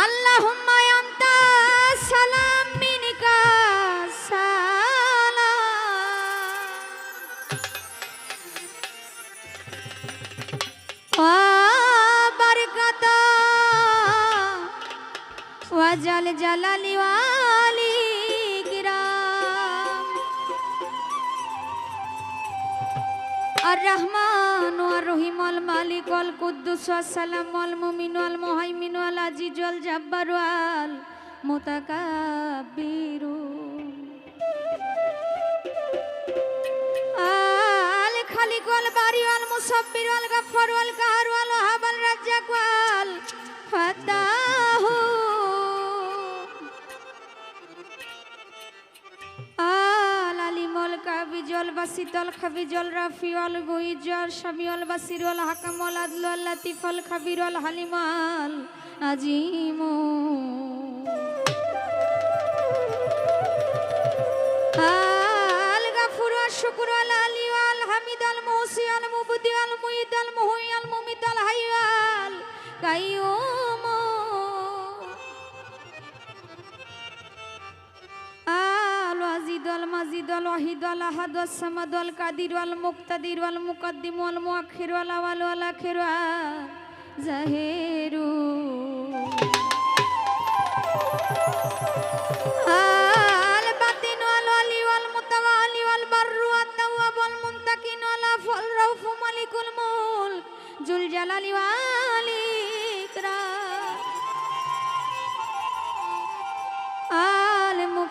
আল্লাহুম্মা আনতা সালাম মিনকা সালাম। ওয়া বারাকাতা জালালি ওয়ালি আর রহমান আর রহিম আল মালিক, আল কুদ্দুস সালাম, আল মুমিন, আল মুহাইমিন, আল আজিজ, আল জাব্বার আল মুতাকাব্বিরু। আল খালিক, আল বারি, আল মুসাব্বির, আল গাফফার, আল কাহার, আল ওয়াহাব, আল রাজ্জাক, আল ফাত্তাহু। আলিমল কাবিজল বাসিতল খাবিজল রাফিউল গুইজল শামিউল বাসিরুল হাকামুল আদলুল লাতিফুল খাবিরুল হালিমাল আজিমু আল গাফুর, আল শুকুর, আল আলী, আল হামিদ, আল মুহসি আল মুবদি আল মাজিদ আল ওয়াহিদ আল আহাদ আল সামাদ আল কাদির আল মুক্তাদির আল মুকদ্দিম আল মুআখির আল আওয়াল আল আখির আল জাহিরু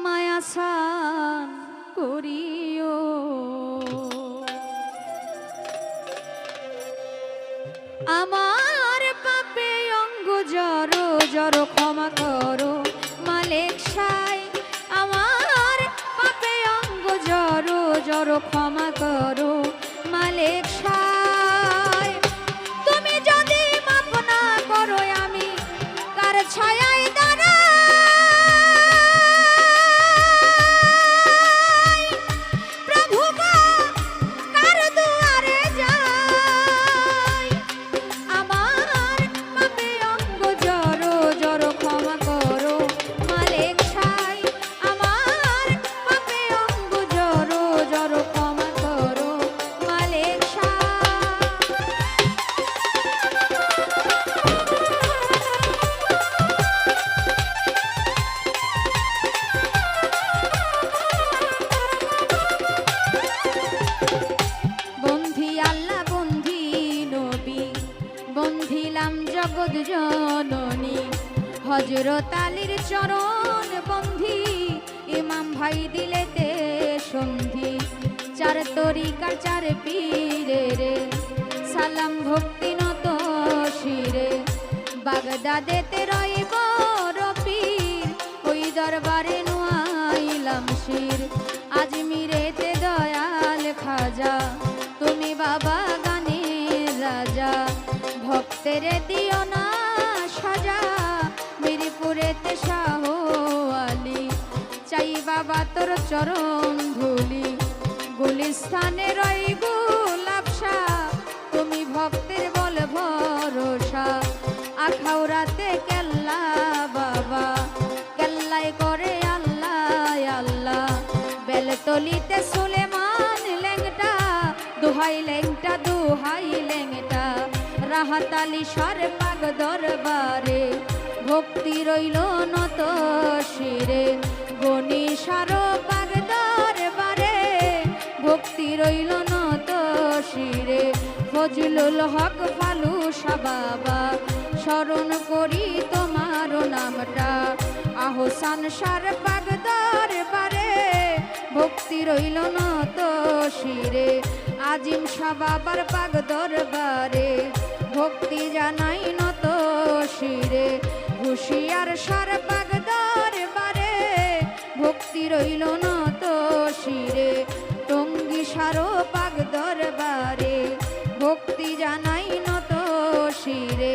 আমায় আসান করিও। আমার পাপে অঙ্গ জড় জড় ক্ষমা করো মালিক সাই। আমার পাপে অঙ্গ জড় জড় ক্ষমা করো হজরত আলীর চরণ বন্ধি, ইমাম ভাই দিলেতে সন্ধি। চার তরিকার চার পীরে রে, সালাম ভক্তি নত শিরে। বাগদাদেতে রইব রপীর ওই দরবারে নুয়াইলাম শির। আজমিরেতে দয়াল খাজা, তুমি বাবা গানের রাজা। ভক্তের দিও না মিরপুরেতে শাহ আলী। চাই বাবা তোর চরণ ধুলি। গুলিস্থানে রই গুলাবসা তুমি ভক্তের বল ভরসা। আখাউরাতে কেল্লা বাবা। কেল্লাই করে আল্লাহ আল্লাহ। বেলতলিতে সুলেমান লেংটা দুহাই লেংটা দুহাই লেংটা রাহাতালি সর পাগ দরবারে। ভক্তি রইল নত শিরে গণি সার পাগ দরবারে ভক্তি রইল নত শিরে ফজলুল হক ফালু বাবা স্মরণ করি তোমার নামটা। আহসান সার পাগ দরবারে ভক্তি রইল না তো শিরে আজিম শাহ বাবার পাগ দরবারে ভক্তি জানাই নত শিরে হুশিয়ার সার পাগ দরবারে, ভক্তি রইল না তো শিরে, টঙ্গি সারো পাগ দরবারে, ভক্তি জানাই নত শিরে।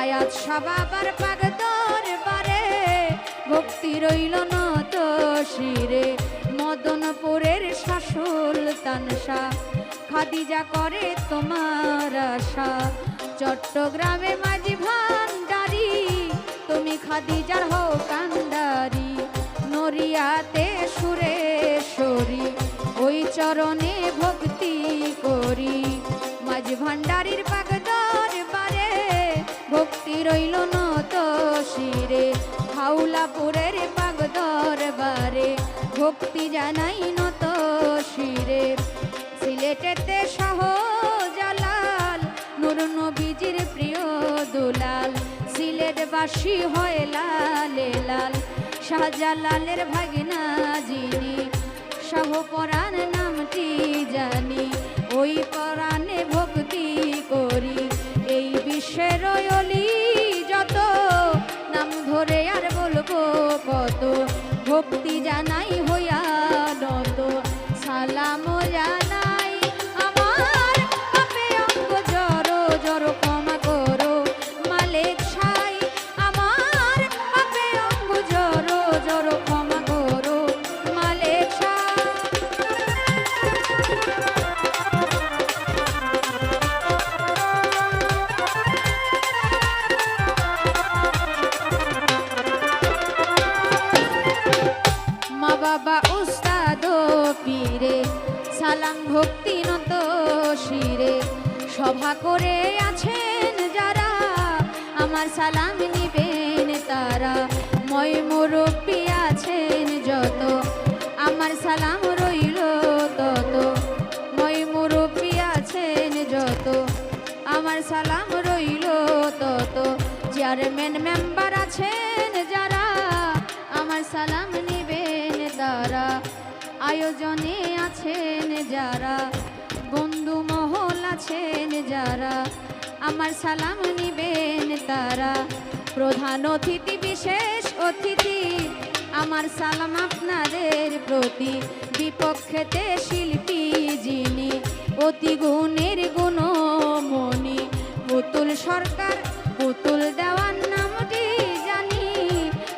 আয়াত শাহ বাবার পাগ দরবারে, ভক্তি রইল নত শিরে। মদনপুরের শাসুল তানসা, খাদিজা করে তোমার আশা। চট্টগ্রামে মাঝি ভান্ডারি তুমি খাদিজার হও কান্ডারি নরিয়াতে সুরেশ্বরী ওই চরণে ভক্তি করি। মাঝি ভান্ডারির পাগদর বারে ভক্তি রইল নত শিরে হাউলাপুরের পাগদর বারে ভক্তি জানাই নত শিরে। সিলেটেতে সহ জালাল নুর নবীজির প্রিয় দুলাল সিলেটবাসী হয় লালে লাল, শাহজালালের ভাগিনা যিনি সহপরাণ নামটি জানি, ওই পরাণে ভক্তি করি। এই বিশ্বের অলি যত, নাম ধরে আর বলব কত, ভক্তি জানাই সালাম ভক্তি নত শিরে। সভা করে আছেন যারা, আমার সালাম নিবেন তারা। মই মুরব্বী আছেন যত, আমার সালাম রইল তত। মই মুরব্বী আছেন যত, আমার সালাম রইল তত। চেয়ারম্যান, মেম্বার আয়োজনে আছেন যারা, বন্ধু মহল আছেন যারা, আমার সালাম নিবেন তারা। প্রধান অতিথি, বিশেষ অতিথি, আমার সালাম আপনাদের প্রতি। বিপক্ষেতে শিল্পী যিনি, অতি গুণের গুণমণি। পুতুল সরকার, পুতুল দেওয়ার নামটি জানি,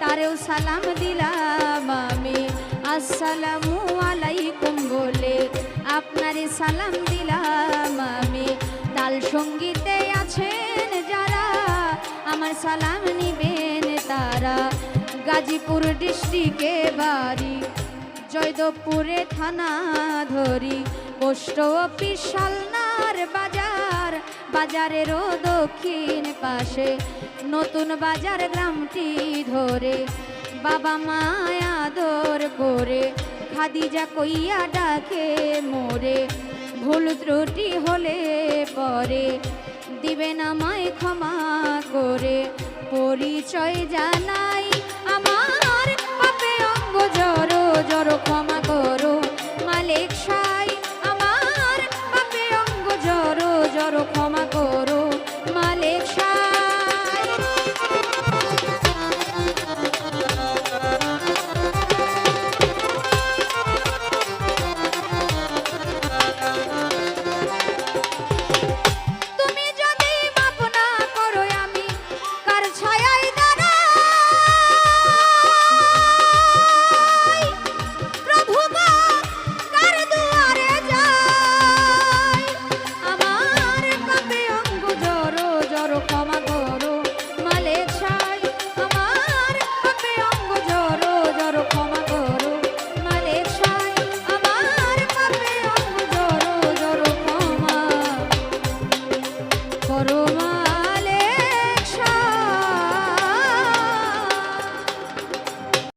তারেও সালাম দিলাম আমি। আসসালামু সালাম দিলাম আমি। তাল সঙ্গীতে আছেন যারা, আমার সালাম নিবেন তারা। গাজীপুর ডিস্ট্রিক্টে বাড়ি জয়দেবপুরে থানা ধরি। পোস্ট অফিস সালনার বাজার বাজারেরও দক্ষিণ পাশে। নতুন বাজার গ্রামটি ধরে, বাবা মায় আদর করে। খাদিজা কইয়া ডাকে, মোরে ভুল ত্রুটি হলে পরে দিবেন আমায় ক্ষমা করে। পরিচয় জানাই আমার, পাপে অঙ্গ জড়ো জড়ো ক্ষমা করো। মালিক সাই